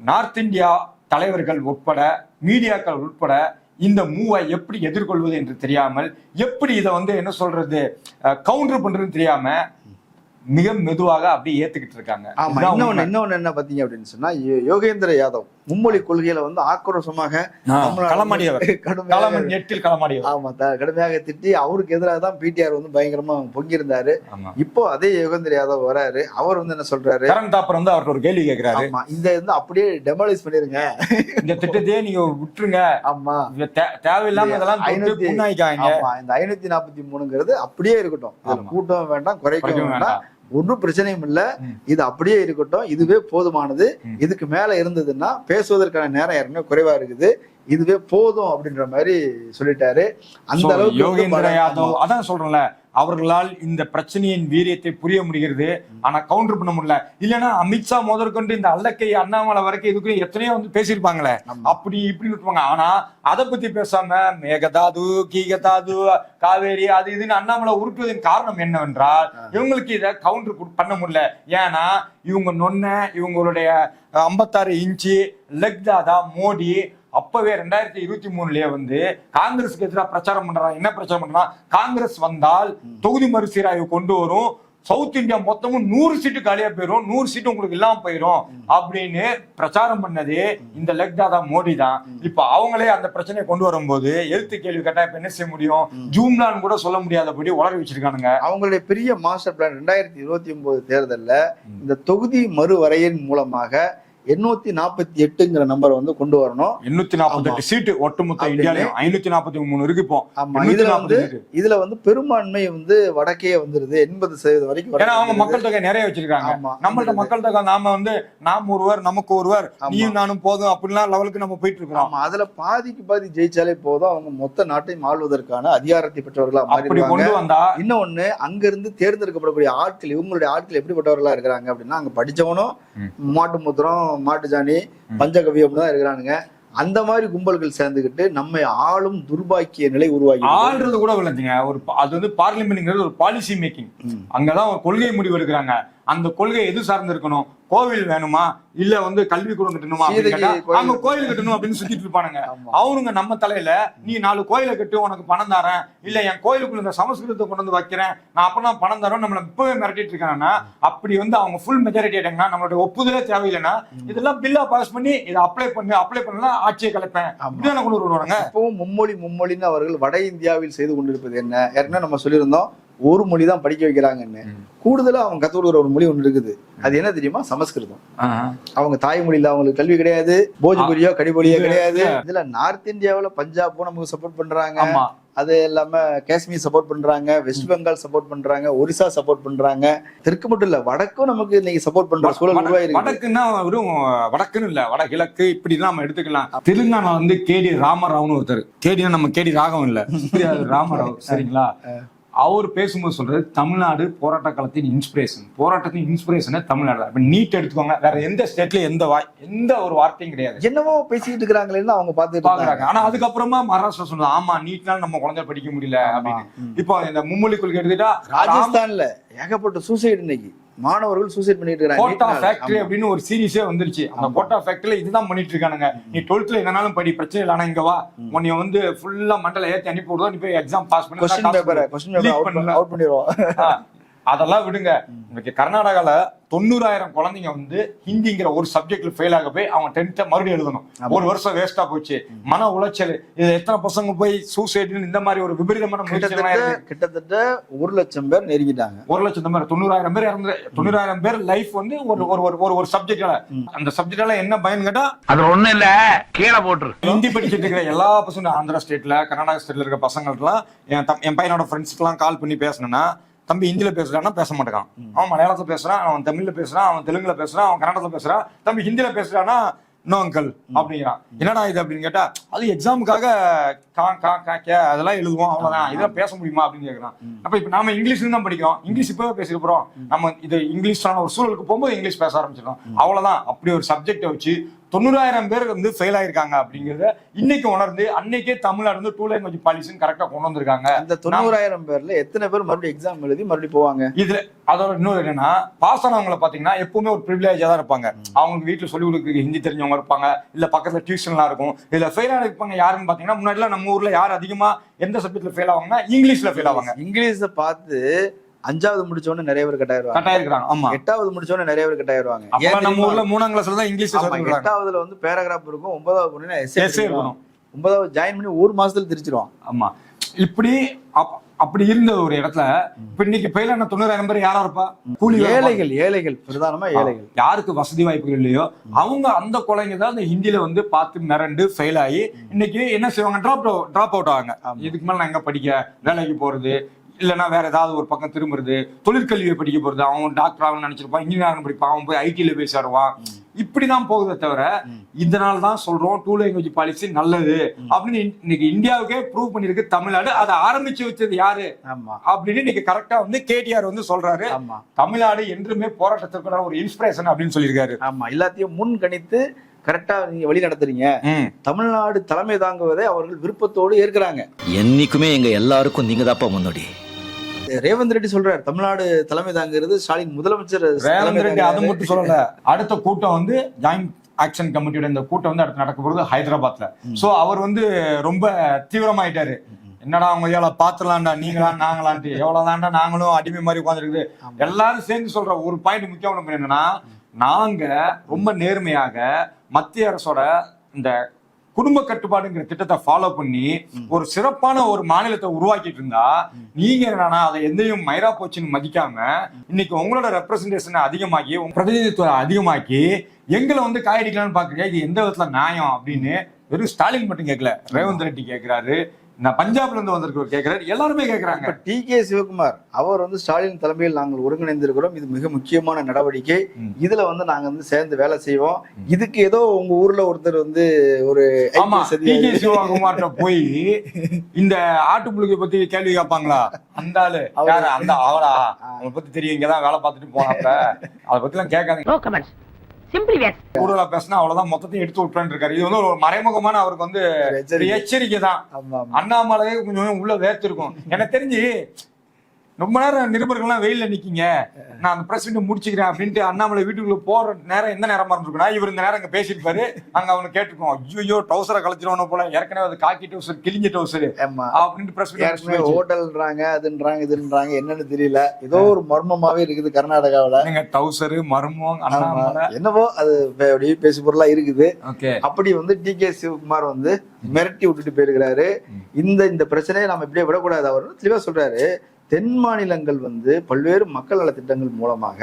நார்த் இந்தியா தலைவர்கள் உட்பட மீடியாக்கள் உட்பட இந்த மூவை எப்படி எதிர்கொள்வது என்று தெரியாமல் எப்படி இதை வந்து என்ன சொல்றது கவுண்டர் பண்றதுன்னு தெரியாம மிக மெதுவாக அப்படியே ஏத்துக்கிட்டு இருக்காங்க. இன்னொன்னு. இன்னொன்னு என்ன பாத்தீங்க அப்படின்னு சொன்னா யோகேந்திர யாதவ். மும்மொழி கொள்கையில வந்து ஆக்ரோஷமாக ஆமா த- கடுமையாக திட்டி அவருக்கு எதிராக தான் பிடிஆர் வந்து பயங்கரமா பொங்கியிருந்தாரு. இப்போ அதே யோகேந்திர யாதவ் வராரு. அவர் வந்து என்ன சொல்றாரு? கரண் தாப்பர் வந்து அவர்கிட்ட ஒரு கேள்வி கேட்கிறாரு இந்த வந்து அப்படியே டெமாலிஷ் பண்ணிருங்க. இந்த திட்டத்தையே நீங்க விட்டுருங்க. ஆமா. தேவையில்லாம இதெல்லாம் ஐநூத்தி- இந்த ஐநூத்தி நாற்பத்தி மூணுங்கிறது அப்படியே இருக்கட்டும். கூட்டம் வேண்டாம் குறைக்கவும் வேண்டாம். ஒன்றும் பிரச்சனையும் இல்ல. இது அப்படியே இருக்கட்டும் இதுவே போதுமானது. இதுக்கு மேல இருந்ததுன்னா பேசுவதற்கான நேரம் ஏற்கனவே குறைவா இருக்குது இதுவே போதும் அப்படின்ற மாதிரி சொல்லிட்டாரு அந்த அளவுக்கு யோகேந்திர யாதவ். அதான் சொல்றேன்ல அவர்களால் இந்த பிரச்சனையின் வீரியத்தை புரிய முடிகிறது. ஆனா கவுண்டர் பண்ண முடியல. இல்லைன்னா அமித்ஷா முதற்கொண்டு இந்த அல்லக்கை அண்ணாமலை வரைக்கும் இதுக்கு எத்தனையோ வந்து பேசியிருப்பாங்களே. அப்படி இப்படி விட்டுருவாங்க. ஆனா அதை பத்தி பேசாம மேகதாது கீகதாது காவேரி அது இதுன்னு அண்ணாமலை உருட்டுவதன் காரணம் என்னவென்றால் இவங்களுக்கு இதை கவுண்டர் பண்ண முடியல. ஏன்னா இவங்க நொன்ன இவங்களுடைய ஐம்பத்தாறு இன்ச்சு லெக் தாதா மோடி அப்பவே ரெண்டாயிரத்தி இருபத்தி மூணுலயே வந்து காங்கிரஸுக்கு எதிராக பிரச்சாரம் பண்றாங்க என்ன பிரச்சாரம் பண்றா காங்கிரஸ் வந்தால் தொகுதி மறுசீராய்வு கொண்டு வரும். சவுத் இந்தியா மொத்தமும் நூறு சீட்டு காலியா போயிடும் நூறு சீட்டு உங்களுக்கு இல்லாம போயிரும். அப்படின்னு பிரச்சாரம் பண்ணது இந்த லெக் தாதா மோடி தான். இப்ப அவங்களே அந்த பிரச்சனையை கொண்டு வரும்போது எழுத்து கேள்வி கேட்டா இப்ப என்ன செய்ய முடியும்? ஜூம்லான்னு கூட சொல்ல முடியாதபடி உளறி வச்சிருக்கானுங்க. அவங்களுடைய பெரிய மாஸ்டர் பிளான் ரெண்டாயிரத்தி இருபத்தி ஒன்பது தேர்தலில் இந்த தொகுதி மறுவரையின் மூலமாக எண்ணூத்தி நாற்பத்தி எட்டுங்கிற நம்பர் வந்து கொண்டு வரணும். எண்ணூத்தி நாற்பத்தி எட்டு சீட்டு ஒட்டுமொத்த இந்தியாலயும் ஐநூத்தி நாற்பத்தி மூணு இருக்கு இப்போ. ஆமா. 848 இதுல வந்து. இதுல வந்து பெரும்பான்மை வந்து வடக்கே வந்துருது. எண்பது சதவீதம் வரைக்கும் ஏன்னா அவங்க மக்கள் தொகை நிறைய வச்சிருக்காங்க. நம்மள்ட்ட மக்கள் தொகை நாம வந்து நாம் ஒருவர் நமக்கு ஒருவர். நீயும் நானும் போதும் அப்படிலாம் லெவலுக்கு நம்ம போயிட்டு இருக்கிறோம். ஆமா. அதுல பாதிக்கு பாதி ஜெயிச்சாலே போதும். அவங்க மொத்த நாட்டையும் ஆள்வதற்கான அதிகாரத்தை பெற்றவர்களா மாறிடுவாங்க கொண்டு வந்தா இன்னொன்னு அங்க இருந்து தேர்ந்தெடுக்கப்படக்கூடிய ஆட்கள் இவங்களுடைய ஆட்கள் எப்படிப்பட்டவர்களா இருக்கிறாங்க அப்படின்னா அங்க படிச்சவனும். மாட்டு முத்திரம் மாட்டு ஜானி பஞ்சகவி தான் இருக்கிறானுங்க. அந்த மாதிரி கும்பல்கள் சேர்ந்துகிட்டு நம்மை ஆளும் துர்பாக்கிய நிலை உருவாகி ஆள்றது கூட இல்லைங்க ஒரு அது வந்து பார்லிமெண்ட்ங்கிறது ஒரு பாலிசி மேக்கிங். அங்கதான் ஒரு கொள்கை முடிவு எடுக்கிறாங்க. அந்த கொள்கை எது சார்ந்து இருக்கணும் கோவில் வேணுமா? இல்ல வந்து கல்வி கூடம் கட்டணுமா கேட்டா, கோயில் கட்டணும் அப்படின்னு சுத்திட்டு இருப்பானுங்க. அவனுங்க நம்ம தலையில நீ நாலு கோயிலை கட்டு உனக்கு பணம் தரேன். இல்ல என் கோயிலுக்குள்ள இந்த சமஸ்கிருதத்தை கொண்டு வந்து வைக்கிறேன். நான் அப்பதான் பணம் தரேன் நம்மள இப்பவே மிரட்டிட்டு இருக்காங்கன்னா அப்படி வந்து அவங்க ஃபுல் மெஜாரிட்டி ஆயிட்டாங்கன்னா நம்மளோட ஒப்புதலே தேவையில்லைன்னா இதெல்லாம் பில்லா பாஸ் பண்ணி இதை அப்ளை பண்ணி அப்ளை பண்ணலாம் ஆட்சியை கலைப்பேன். இப்படிதான் கொண்டு வருவாங்க இப்பவும் மும்மொழி மும்மொழின்னு அவர்கள் வட இந்தியாவில் செய்து கொண்டிருப்பது என்ன? ஏற்கனவே நம்ம சொல்லியிருந்தோம் ஒரு மொழி தான் படிக்க வைக்கிறாங்கன்னு. ம். கூடுதலா அவங்க கத்து கொடுக்குற ஒரு மொழி ஒன்று இருக்குது. அது என்ன தெரியுமா? சமஸ்கிருதம். அவங்க தாய்மொழியில அவங்களுக்கு கல்வி கிடையாது போஜ்புரியோ கடிபொலியோ கிடையாது. இதுல நார்த் இந்தியாவுல பஞ்சாபும் நமக்கு சப்போர்ட் பண்றாங்க. அது இல்லாம காஷ்மீர் சப்போர்ட் பண்றாங்க வெஸ்ட் பெங்கால் சப்போர்ட் பண்றாங்க ஒரிசா சப்போர்ட் பண்றாங்க. தெற்கு மட்டும் இல்ல வடக்கும் நமக்கு இன்னைக்கு சப்போர்ட் பண்ற சூழல் உருவாயிருக்கு வடக்குன்னா வெறும் வடக்குன்னு இல்ல வடகிழக்கு இப்படி நம்ம எடுத்துக்கலாம். தெலுங்கானா வந்து கேடி ராமராவ்னு ஒருத்தர். கேடினா நம்ம கேடி ராகம் இல்ல. ராமராவ். சரிங்களா? அவர் பேசும்போது சொல்றது தமிழ்நாடு போராட்ட காலத்தின் இன்ஸ்பிரேஷன் போராட்டத்தின் இன்ஸ்பிரேஷனே தமிழ்நாடு. இப்ப நீட் எடுத்துக்கோங்க வேற எந்த ஸ்டேட்ல எந்த வாய் எந்த ஒரு வார்த்தையும் கிடையாது. என்னவோ பேசிட்டு இருக்கிறாங்களேன்னு அவங்க பாத்துட்டு பாக்குறாங்க ஆனா அதுக்கப்புறமா மகாராஷ்டிரா சொன்னது ஆமா நீட்னால நம்ம குழந்தை படிக்க முடியல. அப்படின்னு. இப்போ இந்த மும்மொழி கொள்கை எடுத்துட்டா ராஜஸ்தான்ல ஏகப்பட்ட சூசைடு இன்னைக்கு. மாணவர்கள் சூசைட் பண்ணிட்டு இருக்காங்க ஃபேக்டரி ஆமா. அப்படின்னு ஒரு சீரிஸே வந்துருச்சு. அந்த கோட்டா ஃபேக்டரியில இதுதான் பண்ணிட்டு இருக்கானுங்க. நீ டுவெல்த்ல என்னனாலும் படி பிரச்சனை இல்லை ஆனா இங்க வா. உன்னைய வந்து ஃபுல்லா மண்டல ஏத்தி அனுப்பி விடுவோம் நீ போய் எக்ஸாம் பாஸ் பண்ணி கொஸ்டின் பேப்பரை கொஸ்டின் பேப்பர் அவுட் பண்ணிடுவோம். அதெல்லாம் விடுங்க. இன்னைக்கு கர்நாடகால தொண்ணூறாயிரம் குழந்தைங்க வந்து ஹிந்திங்கிற ஒரு சப்ஜெக்ட்ல ஃபெயில் ஆக போய் அவங்க டென்த்தை மறுபடியும் எழுதணும். ஒரு வருஷம் வேஸ்டா போச்சு. மன உளைச்சல். இது எத்தனை பசங்க போய் சூசைடு இந்த மாதிரி ஒரு விபரீதமான கிட்டத்தட்ட இருக்கு. கிட்டத்தட்ட ஒரு லட்சம் பேர் நெருங்கிட்டாங்க. ஒரு லட்சம் பேர் தொண்ணூறாயிரம் பேர் இறந்து தொண்ணூறாயிரம் பேர் லைஃப் வந்து ஒரு ஒரு ஒரு- ஒரு ஒரு சப்ஜெக்டால அந்த சப்ஜெக்டால என்ன பயன் கேட்டா? அது ஒண்ணு இல்ல. கீழே போட்டுரு. ஹிந்தி படிச்சிட்டு இருக்கிற எல்லா பசங்க ஆந்திரா ஸ்டேட்ல கர்நாடகா ஸ்டேட்ல இருக்க பசங்களுக்குலாம் என் பையனோட ஃப்ரெண்ட்ஸ்க்குலாம் கால் பண்ணி பேசினேன்னா தம்பி ஹிந்தில பேசுறான்னா பேச மாட்டேங்கான் அவன் மலையாளத்துல பேசுறான் அவன் தமிழ்ல பேசுறான் அவன் தெலுங்குல பேசுறான் அவன் கன்னடத்துல பேசுறான். தம்பி ஹிந்தில பேசுறானா நோ அங்கிள் அப்படிங்கிறான். என்னடா இது? அப்படின்னு கேட்டா அது எக்ஸாமுக்காக கா கா கா கே அதெல்லாம் எழுதுவோம் அவ்வளவுதான். இதெல்லாம் பேச முடியுமா? அப்படின்னு கேக்குறான். அப்ப இப்ப நாம இங்கிலீஷ்ல தான் படிக்கிறோம். இங்கிலீஷ் இப்பவே பேசிக்க போறோம். நம்ம இது இங்கிலீஷான ஒரு சூழலுக்கு போகும்போது இங்கிலீஷ் பேச ஆரம்பிச்சிடும் அவ்வளவுதான். அப்படி ஒரு சப்ஜெக்டை வச்சு தொண்ணூறாயிரம் பேர் வந்து ஃபெயில் ஆயிருக்காங்க அப்படிங்கறத இன்னைக்கு உணர்ந்து அன்னைக்கே தமிழ்நாடு வந்து டூ லாங்குவேஜ் பாலிசின்னு கரெக்டா கொண்டு வந்திருக்காங்க. அந்த தொண்ணூறாயிரம் பேர்ல எத்தனை பேர் மறுபடியும் எக்ஸாம் எழுதி மறுபடியும் போவாங்க? இதுல அதோட இன்னொரு என்னன்னா பாஸ் ஆனவங்களை பாத்தீங்கன்னா எப்பவுமே ஒரு ப்ரிவிலேஜா தான் இருப்பாங்க. அவங்களுக்கு வீட்டுல சொல்லி கொடுக்க ஹிந்தி தெரிஞ்சவங்க இருப்பாங்க இல்ல பக்கத்துல டியூஷன்லாம் இருக்கும். இதுல ஃபெயில் ஆயிருப்பாங்க யாருன்னு பாத்தீங்கன்னா முன்னாடிலாம் நம்ம ஊர்ல யார் அதிகமா எந்த சப்ஜெக்ட்ல ஃபெயில் ஆவாங்கன்னா இங்கிலீஷ்ல ஃபெயில் ஆவாங்க. இங்கிலீஷை பார்த்து அஞ்சாவது முடிச்ச உடனே நிறைய பேர் கட்டாயிருவாங்க. கட்டாயிருக்கிறாங்க. ஆமா. எட்டாவது முடிச்ச உடனே நிறைய பேர் கட்டாயிருவாங்க. நம்ம? ஊர்ல மூணாம் கிளாஸ்ல தான் இங்கிலீஷ் எட்டாவதுல வந்து பேராகிராஃப் இருக்கும் ஒன்பதாவது Essay இருக்கும். இருக்கணும். ஒன்பதாவது ஜாயின் பண்ணி ஒரு மாசத்துல திருச்சிருவான் ஆமா. இப்படி அப்- அப்படி இருந்த ஒரு இடத்துல இப்ப இன்னைக்கு ஃபெயில் ஆன தொண்ணூறாயிரம் பேர் யாரா இருப்பா? கூலி ஏழைகள் ஏழைகள் பிரதானமா ஏழைகள். யாருக்கு வசதி வாய்ப்புகள் இல்லையோ அவங்க அந்த குழந்தைங்க தான் அந்த ஹிந்தில வந்து பார்த்து மிரண்டு ஃபெயில் ஆகி இன்னைக்கு என்ன செய்வாங்க? ட்ராப் ட்ராப் அவுட் ஆவாங்க. இதுக்கு மேல நான் எங்க படிக்க? வேலைக்கு போறது இல்லைன்னா வேற ஏதாவது ஒரு பக்கம் திரும்புறது தொழிற்கல்வியை படிக்க போறது அவன் டாக்டர் ஆகணும்னு நினைச்சிருப்பான் இன்ஜினியரிங் படிப்பான் அவன் போய் ஐடில போய் சேருவான். இப்படிதான் போகுதே தவிர இதனால தான் சொல்றோம் டூ லாங்குவேஜ் பாலிசி நல்லது. அப்படின்னு இன்னைக்கு இந்தியாவுக்கே ப்ரூவ் பண்ணிருக்கு தமிழ்நாடு. அதை ஆரம்பிச்சு வச்சது யாரு? ஆமா. அப்படின்னு இன்னைக்கு கரெக்டா வந்து கேடிஆர் வந்து சொல்றாரு. ஆமா. தமிழ்நாடு என்றுமே போராட்டத்திற்கான ஒரு இன்ஸ்பிரேஷன் அப்படின்னு சொல்லியிருக்காரு. ஆமா எல்லாத்தையும் முன் கணித்து கரெக்டா நீங்க வழி நடத்துறீங்க. தமிழ்நாடு தலைமை தாங்குவதை அவர்கள் விருப்பத்தோடு ஏற்கிறாங்க. என்னைக்குமே எங்க எல்லாருக்கும் நீங்க தாப்பா முன்னோடி. ரேவந்த் ரெட்டி சொல்றாரு தமிழ்நாடு தலைமை தாங்குறது ஸ்டாலின் முதலமைச்சர் ரேவந்த் ரெட்டி அது. மட்டும் சொல்லல. அடுத்த கூட்டம் வந்து ஜாயிண்ட் ஆக்ஷன் கமிட்டியோட இந்த கூட்டம் வந்து அடுத்து நடக்க போறது ஹைதராபாத்ல. சோ அவர் வந்து ரொம்ப தீவிரமாயிட்டாரு. என்னடா அவங்க ஏழை பாத்துலாம்டா நீங்களா நாங்களான்ட்டு. எவ்வளவுதான்டா நாங்களும் அடிமை மாதிரி உட்காந்துருக்குது எல்லாரும் சேர்ந்து சொல்ற ஒரு பாயிண்ட் முக்கியமான என்னன்னா நாங்க ரொம்ப நேர்மையாக மத்திய அரசோட இந்த குடும்ப கட்டுப்பாடுங்கிற திட்டத்தை ஃபாலோ பண்ணி ஒரு சிறப்பான ஒரு மாநிலத்தை உருவாக்கிட்டு இருந்தா நீங்க என்னன்னா அதை எந்தையும் மைரா போச்சுன்னு மதிக்காம இன்னைக்கு உங்களோட ரெப்ரசன்டேஷனை அதிகமாக்கி பிரதிநிதித்துவம் அதிகமாக்கி எங்களை வந்து காயடிக்கலாம்னு பாக்குறீங்க. இது எந்த விதத்துல நியாயம் அப்படின்னு வெறும் ஸ்டாலின் மட்டும் கேட்கல ரேவந்த் ரெட்டி கேக்குறாரு. நான் பஞ்சாப்ல இருந்து வந்திருக்கவர் கேக்குறாரு எல்லாருமே கேக்குறாங்க. இப்ப டி கே சிவகுமார் அவர் வந்து ஸ்டாலின் தலைமையில் நாங்கள் ஒருங்கிணைந்திருக்கிறோம். இது மிக முக்கியமான நடவடிக்கை. இதுல வந்து நாங்க வந்து சேர்ந்து வேலை செய்வோம். இதுக்கு ஏதோ உங்க ஊர்ல ஒருத்தர் வந்து ஒரு டி கே சிவகுமார்ட்ட போய் இந்த ஆட்டுப்புழுக்கை பத்தி கேள்வி கேட்பாங்களா? அந்த ஆளு. யாரு? அந்த அவளா அவளை பத்தி தெரியும். இங்கதான் வேலை பார்த்துட்டு போனப்ப அதை பத்தி எல்லாம் கேட்காதீங்க சிம்பிளி வேஸ் கூடுதலா பேசினா அவ்வளவுதான் மொத்தத்தையும் எடுத்து விட்டுறேன்னு இருக்காரு இது வந்து ஒரு மறைமுகமான அவருக்கு வந்து எச்சரிக்கை. தான். அண்ணாமலையே கொஞ்சம் கொஞ்சம் உள்ள வேர்த்திருக்கும் எனக்கு தெரிஞ்சு ரொம்ப நேரம் நிருபர்கள்லாம் வெயில்ல நிக்கீங்க. நான் அந்த பிரஸ் மீட் முடிச்சுக்கிறேன் அப்படின்ட்டு அண்ணாமலை வீட்டுக்குள்ள போற நேரம் எந்த நேரமா இருந்திருக்குன்னா இவர் இந்த நேரம் அங்க பேசியிருப்பாரு. அங்க அவனு கேட்டிருக்கோம் ஐயோ டவுசரை கலைச்சிருவானோ போல. ஏற்கனவே அது காக்கி டவுசர் கிழிஞ்ச டவுசர் அப்படின்ட்டு பிரஸ் மீட் ஹோட்டல்ன்றாங்க அதுன்றாங்க இதுன்றாங்க என்னன்னு தெரியல. ஏதோ ஒரு மர்மமாவே இருக்குது கர்நாடகாவுல. நீங்க டவுசர் மர்மம். அண்ணாமலை. என்னவோ அது அப்படியே பேசு பொருளா இருக்குது. அப்படி வந்து டி கே சிவகுமார் வந்து மிரட்டி விட்டுட்டு போயிருக்கிறாரு. இந்த இந்த பிரச்சனையை நாம இப்படியே விடக்கூடாது. அவர் வந்து தெளிவா சொல்றாரு. தென் மாநிலங்கள் வந்து பல்வேறு மக்கள் நல திட்டங்கள் மூலமாக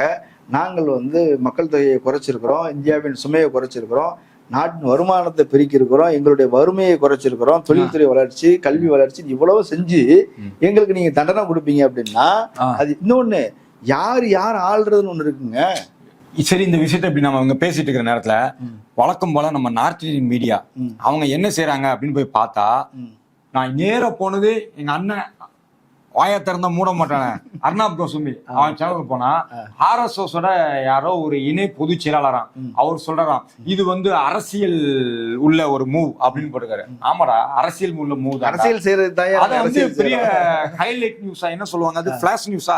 நாங்கள் வந்து மக்கள் தொகையை குறைச்சிருக்கிறோம் இந்தியாவின் சுமையை குறைச்சிருக்கிறோம் நாட்டின் வருமானத்தை பெருக்கி இருக்கிறோம் எங்களுடைய வறுமையை குறைச்சிருக்கிறோம் தொழில்துறை வளர்ச்சி கல்வி வளர்ச்சி இவ்வளவு செஞ்சு எங்களுக்கு நீங்க தண்டனை கொடுப்பீங்க அப்படின்னா. அது இன்னொன்னு யார் யார் ஆள்றதுன்னு ஒண்ணு இருக்குங்க சரி இந்த விஷயத்தை இப்படி நம்ம இங்க பேசிட்டு இருக்கிற நேரத்துல வழக்கம் போல நம்ம நார்த் இந்தியன் மீடியா. அவங்க என்ன செய்றாங்க அப்படின்னு போய் பார்த்தா. நான் நேரா போனது எங்க அண்ணன் வாயை திறந்தா மூட மாட்டானே. அர்ணாப் கோசுமி அவன் சேனலுக்கு போனா ஆர்எஸ்எஸ் ஓட யாரோ ஒரு இணை பொதுச் செயலாளராம். அவர் சொல்றாராம் இது வந்து அரசியல் உள்ள ஒரு மூவ் அப்படின்னு போட்டுக்காரு ஆமாடா அரசியல் உள்ள மூவ் அரசியல் அத வந்து பெரிய. ஹைலைட் நியூஸா என்ன சொல்லுவாங்க? அது பிளாஷ் நியூஸா.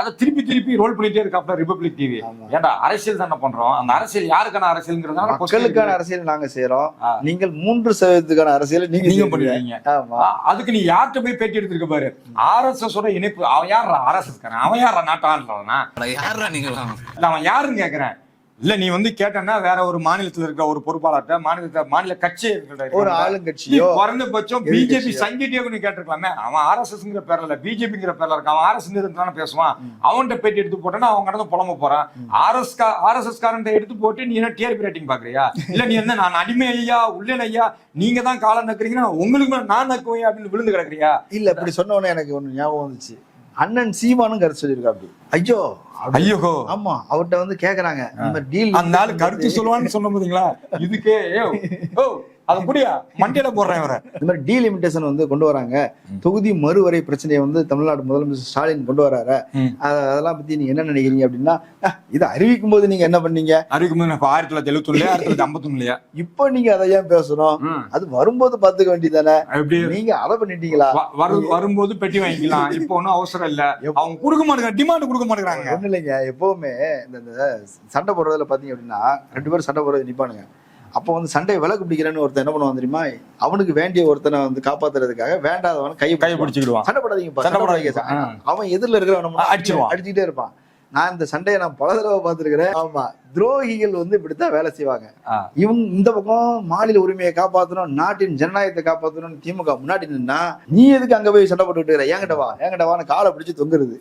அத திருப்பி திருப்பி ரோல் பண்ணிட்டே இருக்காப்ல ரிபப்ளிக் டிவி. ஏன்டா அரசியல் தானே பண்றோம்? அந்த அரசியல் யாருக்கான அரசியல்ங்கிறதால மக்களுக்கான அரசியல் நாங்க செய்யறோம். நீங்கள் மூன்று சதவீதத்துக்கான அரசியல் நீங்க நீங்க ஆமா. அதுக்கு நீ யார்கிட்ட போய் பேட்டி எடுத்திருக்க பாரு? ஆர்எஸ்எஸ் ஓட இணைப்பு அவன் யாரா ஆர்எஸ்எஸ் அவன் யாரா நாட்டு ஆளுறவனா யாரா நீங்க அவன் யாருன்னு கேக்குறேன். இல்ல நீ வந்து கேட்டனா வேற ஒரு மாநிலத்துல இருக்க ஒரு பொறுப்பாளர்கிட்ட மாநிலத்தை மாநில கட்சி ஒரு ஆளுங்கட்சியோ குறைந்தபட்சம். பிஜேபி சங்கிட்டியோ நீ கேட்டிருக்கலாமே. அவன் ஆர்எஸ்எஸ்ங்கிற பேர்ல இல்ல பிஜேபிங்கிற பேர்ல இருக்கான். அவன் ஆர்எஸ் தானே பேசுவான். அவன்கிட்ட பேட்டி எடுத்து போட்டேன்னா அவன் கடந்து புலம்ப போறான். ஆர்எஸ் ஆர்எஸ்எஸ் காரன் எடுத்து போட்டு நீ என்ன டிஆர்பி ரேட்டிங் பாக்குறியா? இல்ல நீ என்ன நான் அடிமை ஐயா உள்ளேன் ஐயா நீங்க தான் காலம் நக்குறீங்கன்னா உங்களுக்கு நான் நக்குவேன் அப்படின்னு விழுந்து கிடக்குறியா? இல்ல இப்படி சொன்ன எனக்கு ஒண்ணு ஞாபகம் வந்துச்சு. அண்ணன் சீமானும் கருத்து சொல்லியிருக்கா அப்படி ஐயோ ஐயோ ஆமா அவர்ட்ட வந்து கேக்குறாங்க. அந்த ஆளு கருத்து சொல்லுவான்னு சொன்ன போதீங்களா இதுக்கே அது முடியா மண்டியில போடுறேன் இவரை. இந்த மாதிரி டீலிமிட்டேஷன் வந்து கொண்டு வராங்க. தொகுதி மறுவரை பிரச்சனையை வந்து தமிழ்நாடு முதலமைச்சர் ஸ்டாலின் கொண்டு வராரு. அதெல்லாம் பத்தி நீங்க என்ன நினைக்கிறீங்க அப்படின்னா இதை அறிவிக்கும் போது நீங்க என்ன பண்ணீங்க? அறிவிக்கும் போது ஆயிரத்தி தொள்ளாயிரத்தி எழுபத்தி ஆயிரத்தி தொள்ளாயிரத்தி ஐம்பத்தி இப்போ நீங்க அதை ஏன் பேசணும். அது வரும்போது பாத்துக்க வேண்டியதானே நீங்க அதை பண்ணிட்டீங்களா? வரும்போது பெட்டி வாங்கிக்கலாம். இப்போ ஒன்றும் அவசரம் இல்ல. அவங்க கொடுக்க மாட்டேங்கிறாங்க டிமாண்ட் கொடுக்க மாட்டேங்கிறாங்க. ஒண்ணு இல்லைங்க. எப்பவுமே இந்த இந்த சண்டை போடுறதுல பாத்தீங்க அப்படின்னா ரெண்டு பேரும் சண்டை போடுறது நிப்பானுங்க. அப்போ வந்து சண்டையை விலக்கு பிடிக்கிறேன்னு ஒருத்தன் என்ன பண்ணுவான் தெரியுமா? அவனுக்கு வேண்டிய ஒருத்தனை வந்து காப்பாத்துறதுக்காக வேண்டாதவன் கையை கையை பிடிச்சிக்கிடுவான். சண்டை போடாதீங்க சண்டை போடாதீங்க. அவன் எதிரில் இருக்கிறவன் அடிச்சிருவான். அடிச்சுக்கிட்டே இருப்பான். நான் இந்த சண்டையை நான் பல தடவை பார்த்துருக்கிறேன். ஆமா. துரோகிகள் வந்து இப்படித்தான் வேலை செய்வாங்க. இவங்க இந்த பக்கம் மாநில உரிமையை காப்பாற்றணும் நாட்டின் ஜனநாயகத்தை காப்பாற்றணும்னு திமுக முன்னாடி நின்னா நீ எதுக்கு அங்க போய் சண்டை போட்டுக்கிட்டு இருக்கிற? என்கிட்ட வா? என்கிட்ட வான்னு காலை பிடிச்சு தொங்குறது.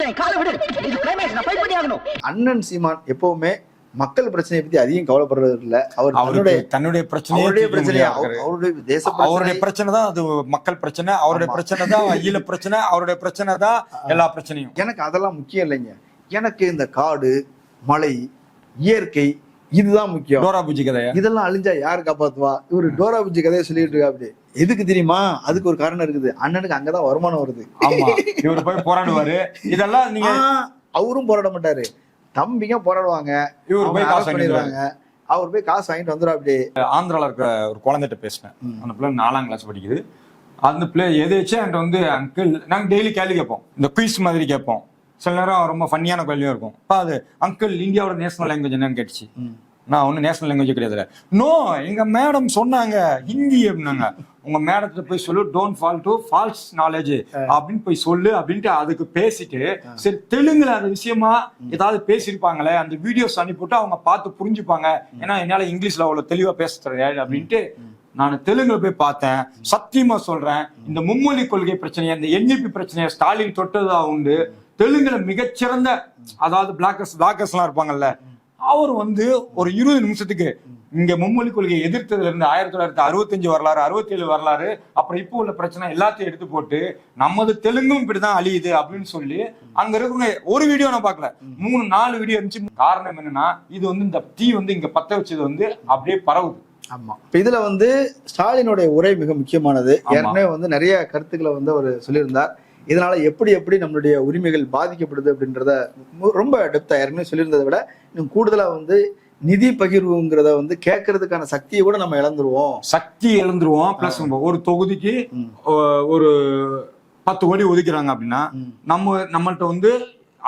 அண்ணன் சீமான் எப்பவுமே மக்கள் பிரச்சனையை பத்தி அதிகம் கவலைப்படுறது இல்ல. அவர் அவருக்கு தன்னுடைய பிரச்சனையே அவருடைய பிரச்சனை. அவருடைய தேச அவருடைய பிரச்சனை பிரச்சனை தான் அது மக்கள் பிரச்சனை அவருடைய. பிரச்சனை தான் ஈழ பிரச்சனை அவருடைய பிரச்சனை தான் எல்லா பிரச்சனையும். எனக்கு அதெல்லாம் முக்கியம் இல்லைங்க. எனக்கு இந்த காடு மலை இயற்கை இதுதான் முக்கியம். டோரா பூஜி கதையா? இதெல்லாம் அழிஞ்சா யார் காப்பாத்துவா? இவரு டோரா புஜி கதையை சொல்லிட்டு இருக்கா அப்படி எதுக்கு தெரியுமா? அதுக்கு ஒரு காரணம் இருக்குது. அண்ணனுக்கு அங்கதான் வருமானம் வருது. ஆமா. இவர் போய் போராடுவாரு. இதெல்லாம் நீங்க அவரும் போராட மாட்டாரு. தம்பிங்க போராடுவாங்க. இவர் போய் காசு பண்ணிடுவாங்க அவர் போய் காசு வாங்கிட்டு வந்துடும் அப்படி. ஆந்திரால இருக்கிற ஒரு குழந்தைகிட்ட பேசினேன். அந்த பிள்ளை நாலாம் கிளாஸ் படிக்குது. அந்த பிள்ளை எதாச்சும் என்கிட்ட வந்து அங்கிள் நாங்கள் டெய்லி கேள்வி கேட்போம். இந்த குயிஸ் மாதிரி கேட்போம். சில நேரம் ரொம்ப ஃபன்னியான கேள்வியும் இருக்கும். அப்ப அது அங்கிள் இந்தியாவோட நேஷனல் லாங்குவேஜ் என்னன்னு கேட்டுச்சு. நான் ஒன்றும் நேஷனல் லாங்குவேஜ் கிடையாது நோ எங்க மேடம் சொன்னாங்க ஹிந்தி அப்படின்னாங்க. உங்க மேடத்தை போய் சொல்லு don't fall to false knowledge அப்படின்னு போய் சொல்லு அப்படின்ட்டு அதுக்கு பேசிட்டு சரி தெலுங்குல அந்த விஷயமா ஏதாவது பேசியிருப்பாங்களே அந்த வீடியோஸ் அனுப்பிவிட்டு அவங்க பார்த்து புரிஞ்சுப்பாங்க. ஏன்னா என்னால இங்கிலீஷ்ல அவ்வளவு தெளிவா பேச தெரியாது அப்படின்ட்டு நான் தெலுங்குல போய் பார்த்தேன். சத்தியமா சொல்றேன் இந்த மும்மொழி கொள்கை பிரச்சனையை இந்த என்இபி பிரச்சனையை ஸ்டாலின் தொட்டதா உண்டு. தெலுங்குல மிகச்சிறந்த அதாவது பிளாக்கர்ஸ் பிளாக்கர்ஸ் எல்லாம் இருப்பாங்கல்ல அவர் வந்து ஒரு இருபது நிமிஷத்துக்கு இங்க மும்மொழி கொள்கையை எதிர்த்ததுல இருந்து ஆயிரத்தி தொள்ளாயிரத்தி அறுபத்தஞ்சு வரலாறு அறுபத்தி ஏழு வரலாறு அப்புறம் இப்போ உள்ள பிரச்சனை எல்லாத்தையும் எடுத்து போட்டு நமது தெலுங்கும் இப்படிதான் அழியுது அப்படின்னு சொல்லி அங்க இருக்கிறவங்க ஒரு வீடியோ நான் பார்க்கல. மூணு நாலு வீடியோ இருந்துச்சு. காரணம் என்னன்னா இது வந்து இந்த தீ வந்து இங்க பத்த வச்சது வந்து அப்படியே பரவுது. ஆமா. இப்ப இதுல வந்து ஸ்டாலினுடைய உரை மிக முக்கியமானது. ஏற்கனவே வந்து நிறைய கருத்துக்களை வந்து அவர் சொல்லியிருந்தார். இதனால எப்படி எப்படி நம்மளுடைய உரிமைகள் பாதிக்கப்படுது அப்படின்றத ரொம்ப டெப்தா ஏற்கனவே சொல்லியிருந்ததை விட இன்னும் கூடுதலா வந்து நிதி பகிர்வுங்கிறத வந்து கேட்கறதுக்கான சக்தியை கூட நம்ம இழந்துருவோம். சக்தி இழந்துருவோம். பிளஸ் ஒரு தொகுதிக்கு ஒரு பத்து கோடி ஒதுக்குறாங்க அப்படின்னா. நம்ம நம்மள்ட்ட வந்து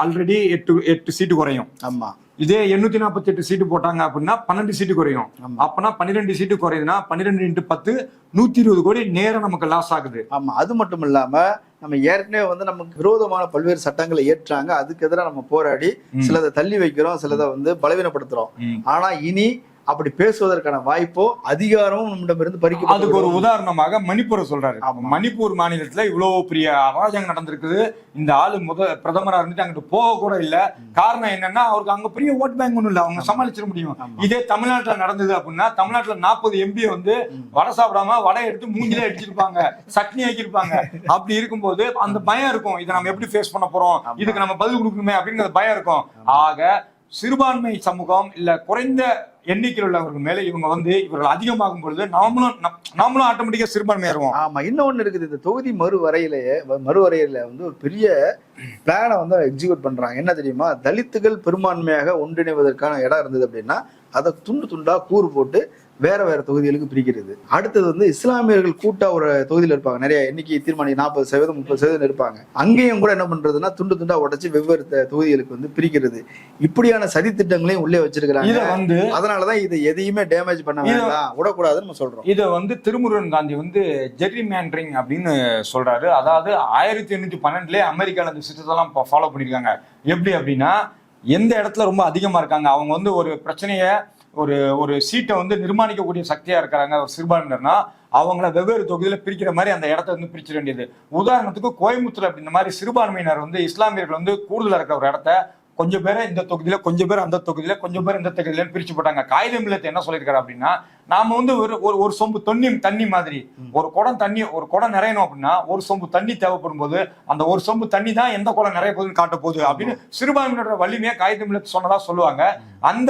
ஆல்ரெடி எட்டு எட்டு சீட்டு குறையும். ஆமா. இதே எண்ணூத்தி நாற்பத்தி எட்டு சீட்டு போட்டாங்க அப்படின்னா பன்னெண்டு சீட்டு குறையும். அப்பனா பன்னிரெண்டு சீட்டு குறையுதுன்னா பன்னிரெண்டு இன்ட்டு பத்து நூத்தி இருபது கோடி நேரம் நமக்கு லாஸ் ஆகுது. ஆமா. அது மட்டும் இல்லாம நம்ம ஏற்கனவே வந்து நமக்கு விரோதமான பல்வேறு சட்டங்களை ஏற்றாங்க. அதுக்கு எதிராக நம்ம போராடி. சிலதை தள்ளி வைக்கிறோம் சிலதை வந்து பலவீனப்படுத்துறோம். ஆனா இனி அப்படி பேசுவதற்கான வாய்ப்போ அதிகாரமும் நம்மிடமிருந்து அதுக்கு ஒரு உதாரணமாக மணிப்பூரை சொல்றாரு. மணிப்பூர் மாநிலத்துல இவ்வளவு பெரிய அராஜகம் நடந்திருக்குது. இந்த ஆளு முத பிரதமரா இருந்துட்டு அங்கிட்டு போக கூட இல்ல. காரணம் என்னன்னா அவருக்கு அங்க பெரிய ஓட் பேங்க் ஒண்ணும் இல்ல. அவங்க சமாளிச்சிட முடியும். இதே தமிழ்நாட்டுல நடந்தது அப்படின்னா தமிழ்நாட்டுல நாற்பது எம்பி வந்து வடை சாப்பிடாம வடை எடுத்து மூஞ்சில அடிச்சிருப்பாங்க. சட்னி ஆக்கியிருப்பாங்க அப்படி இருக்கும்போது அந்த பயம் இருக்கும். இதை நம்ம எப்படி ஃபேஸ் பண்ண போறோம்? இதுக்கு நம்ம பதில் கொடுக்கணுமே அப்படிங்கிற பயம் இருக்கும். ஆக சிறுபான்மை சமூகம் இல்ல குறைந்த எண்ணிக்கையில் உள்ளவர்கள் மேல இவங்க வந்து இவர்கள் அதிகமாகும் பொழுது நாமளும் நம்- நாமளும் ஆட்டோமேட்டிக்கா சிறுபான்மை ஆயிருவோம் ஆமா இன்னொன்னு இருக்குது. இந்த தொகுதி மறுவரையிலேயே மறுவரையில வந்து ஒரு பெரிய பிளானை வந்து எக்ஸிக்யூட் பண்றாங்க. என்ன தெரியுமா? தலித்துகள் பெரும்பான்மையாக ஒன்றிணைவதற்கான இடம் இருந்தது அப்படின்னா அதை துண்டு துண்டா கூறு போட்டு வேற வேற தொகுதிகளுக்கு பிரிக்கிறது. அடுத்தது வந்து இஸ்லாமியர்கள் கூட்டா ஒரு தொகுதியில் இருப்பாங்க. நிறைய எண்ணிக்கை தீர்மானி நாற்பது சதவீதம் முப்பது சதவீதம் இருப்பாங்க அங்கேயும் கூட என்ன பண்றதுன்னா துண்டு துண்டா உடைச்சு வெவ்வேறு தொகுதிகளுக்கு வந்து பிரிக்கிறது. இப்படியான சதி திட்டங்களையும் உள்ளே இத வச்சிருக்கிறாங்க வந்து அதனாலதான் இது எதையுமே டேமேஜ் பண்ண வேண்டாம். விடக்கூடாதுன்னு நம்ம சொல்றோம். இத வந்து திருமுருகன் காந்தி வந்து ஜெர்ரி மேண்ட்ரிங் அப்படின்னு சொல்றாரு. அதாவது ஆயிரத்தி எண்ணூத்தி பன்னெண்டுல அமெரிக்கால இந்த சிஸ்டத்தெல்லாம் ஃபாலோ பண்ணிருக்காங்க எப்படி அப்படின்னா எந்த இடத்துல ரொம்ப அதிகமா இருக்காங்க? அவங்க வந்து ஒரு பிரச்சனைய ஒரு ஒரு சீட்டை வந்து நிர்மாணிக்கக்கூடிய சக்தியா இருக்கிறாங்க ஒரு சிறுபான்மையினர்னா அவங்கள வெவ்வேறு தொகுதியில் பிரிக்கிற மாதிரி அந்த இடத்த வந்து பிரிச்சிட வேண்டியது. உதாரணத்துக்கு கோயம்புத்தூர் அப்படி இந்த மாதிரி சிறுபான்மையினர் வந்து இஸ்லாமியர்கள் வந்து கூடுதலாக இருக்கிற ஒரு இடத்த கொஞ்சம் பேரை இந்த தொகுதியில கொஞ்சம் பேர் அந்த தொகுதியில கொஞ்சம் பேர் இந்த தொகுதியில பிரிச்சு போட்டாங்க. காகிதம் இல்லத்தை என்ன சொல்லியிருக்காரு அப்படின்னா நாம வந்து ஒரு ஒரு ஒரு சொம்பு தண்ணி தண்ணி மாதிரி. ஒரு குடம் தண்ணி ஒரு குடம் நிறையணும் அப்படின்னா ஒரு சொம்பு தண்ணி தேவைப்படும் போது அந்த ஒரு சொம்பு தண்ணி தான் எந்த குடம் நிறைய போகுதுன்னு காட்ட போகுது அப்படின்னு சிறுபான்மையினரோட வலிமையா காகிதம் இல்லத்து சொன்னதா சொல்லுவாங்க. அந்த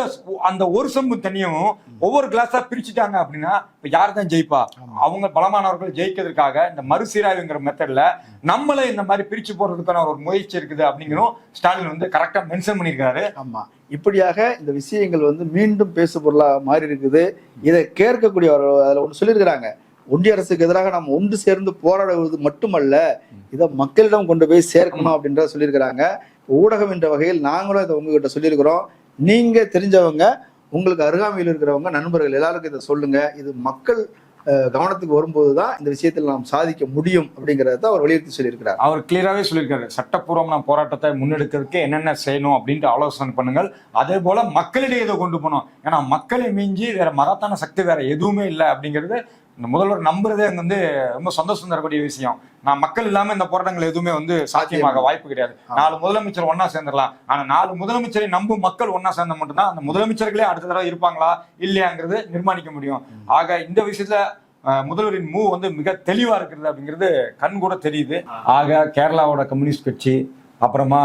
அந்த ஒரு சொம்பு தண்ணியும் ஒவ்வொரு கிளாஸா பிரிச்சுட்டாங்க அப்படின்னா இப்ப யார் தான் ஜெயிப்பா? அவங்க பலமானவர்கள் ஜெயிக்கிறதுக்காக இந்த மறுசீராய்வுங்கிற மெத்தட்ல நம்மளே இந்த மாதிரி பிரிச்சு போடுறதுக்கான ஒரு முயற்சி இருக்குது அப்படிங்கிறோம் ஸ்டாலின் வந்து கரெக்டா மென்ஷன் பண்ணியிருக்காரு. ஆமா. இப்படியாக இந்த விஷயங்கள் வந்து மீண்டும் பேசு பொருளாக மாறி இருக்குது இதை கேட்கக்கூடிய அதில் ஒன்று சொல்லியிருக்கிறாங்க. ஒன்றிய அரசுக்கு எதிராக நாம் ஒன்று சேர்ந்து போராடுவது மட்டுமல்ல இதை மக்களிடம் கொண்டு போய் சேர்க்கணும் அப்படின்றத சொல்லியிருக்கிறாங்க. ஊடகம் என்ற வகையில் நாங்களும் இதை உங்ககிட்ட சொல்லியிருக்கிறோம். நீங்கள் தெரிஞ்சவங்க உங்களுக்கு அருகாமையில் இருக்கிறவங்க நண்பர்கள் எல்லாருக்கும் இதை சொல்லுங்கள் இது மக்கள் கவனத்துக்கு வரும்போது தான் இந்த விஷயத்தில் நாம் சாதிக்க முடியும் அப்படிங்கிறத அவர் வலியுறுத்தி சொல்லியிருக்கிறார். அவர் கிளியராகவே சொல்லியிருக்காரு. சட்டப்பூர்வமான போராட்டத்தை முன்னெடுக்கிறதுக்கு என்னென்ன செய்யணும் அப்படின்ட்டு ஆலோசனை பண்ணுங்கள். அதே போல மக்களிடையே இதை கொண்டு போகணும் ஏன்னா மக்களை மிஞ்சி வேற மகத்தான சக்தி வேற எதுவுமே இல்லை அப்படிங்கிறது இந்த முதல்வர் நம்புறதே அங்க வந்து ரொம்ப சந்தோஷம் தரக்கூடிய விஷயம். நான் மக்கள் இல்லாம இந்த போராட்டங்கள் எதுவுமே வந்து சாத்தியமாக வாய்ப்பு கிடையாது. நாலு முதலமைச்சர் ஒன்னா சேர்ந்துடலாம். ஆனா நாலு முதலமைச்சரை நம்பும் மக்கள் ஒன்னா சேர்ந்த மட்டும்தான் அந்த முதலமைச்சர்களே அடுத்த தடவை இருப்பாங்களா இல்லையாங்கிறது நிர்மாணிக்க முடியும். ஆக இந்த விஷயத்துல முதல்வரின் மூவ் வந்து மிக தெளிவா இருக்கிறது அப்படிங்கிறது கண் கூட தெரியுது. ஆக கேரளாவோட கம்யூனிஸ்ட் கட்சி அப்புறமா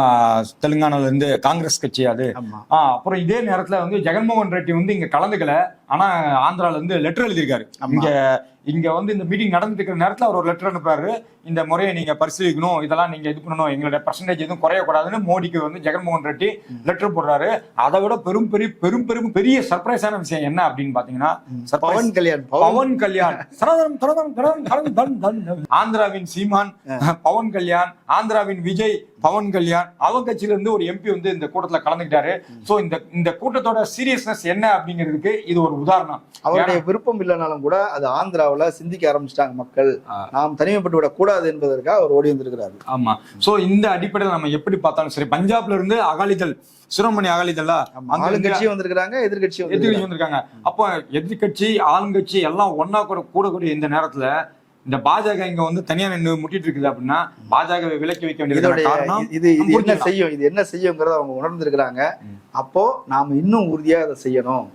தெலுங்கானால இருந்து காங்கிரஸ் கட்சி அது. ஆ, அப்புறம் இதே நேரத்துல வந்து ஜெகன்மோகன் ரெட்டி வந்து இங்க கலந்துக்கல. ஆனா ஆந்திரால இருந்து லெட்டர் எழுதியிருக்காரு. இங்க இங்க வந்து இந்த மீட்டிங் நடந்துட்டு இருக்கிற நேரத்துல அவர் ஒரு லெட்டர் அனுப்புறாரு. இந்த முறையை நீங்க பரிசீலிக்கணும் இதெல்லாம் நீங்க இது பண்ணணும் எங்களோட பர்சன்டேஜ் எதுவும் குறையக்கூடாதுன்னு மோடிக்கு வந்து ஜெகன்மோகன் ரெட்டி லெட்டர் போடுறாரு. அதை விட பெரும் பெரிய பெரும் பெரும் பெரிய சர்ப்ரைஸான விஷயம் என்ன அப்படின்னு பாத்தீங்கன்னா. பவன் கல்யாண் பவன். கல்யாண். சரதம், சரதம், சரதம், தன். ஆந்திராவின் சீமான் பவன் கல்யாண் ஆந்திராவின் விஜய் பவன் கல்யாண். அவங்க கட்சியில இருந்து ஒரு எம்பி வந்து இந்த கூட்டத்துல கலந்துக்கிட்டாரு. சோ இந்த இந்த கூட்டத்தோட சீரியஸ்னஸ் என்ன அப்படிங்கிறதுக்கு இது ஒரு உதாரணம். அவருடைய விருப்பம் இல்லைனாலும் கூட அது ஆந்திராவுல சிந்திக்க ஆரம்பிச்சிட்டாங்க மக்கள். நாம் தனிமைப்பட்டு விடக் கூடாது என்பதற்காக அவர் ஓடி வந்திருக்கிறாரு. ஆமா. சோ இந்த அடிப்படையில் நம்ம எப்படி பார்த்தாலும் சரி பஞ்சாப்ல இருந்து அகாலிதள் சிரோமணி அகாலிதளா அங்க ஆளுங்கட்சியும் வந்திருக்கிறாங்க எதிர்கட்சியும் எதிர்கட்சி வந்திருக்காங்க. வந்திருக்காங்க. அப்போ எதிர்கட்சி ஆளுங்கட்சி எல்லாம் ஒன்னா கூட கூடக்கூடிய இந்த நேரத்துல இந்த பாஜக இங்க வந்து தனியா நின்று முட்டிட்டு இருக்குது அப்படின்னா பாஜகவை விலக்கி வைக்க வேண்டியது இது இது என்ன. செய்யும்? இது என்ன செய்யுங்கிறத அவங்க உணர்ந்திருக்கிறாங்க. அப்போ நாம இன்னும் உறுதியா அதை செய்யணும்.